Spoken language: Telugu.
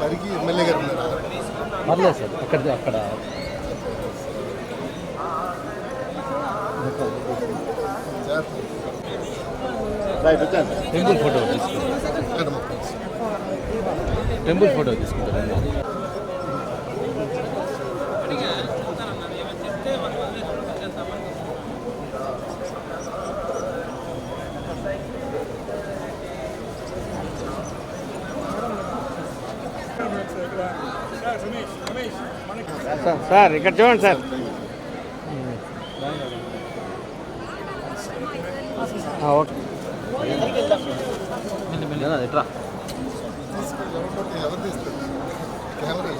పరికి ఎమ్మెల్యే గారు ఉన్నారు? పర్లేదు సార్ అక్కడ. అక్కడ టెంపుల్ ఫోటో తీసుకుంటారు టెంపుల్ ఫోటో తీసుకుంటారు. సార్ సార్ ఇక్కడ చూడండి సార్. ఓకే. కెమెరా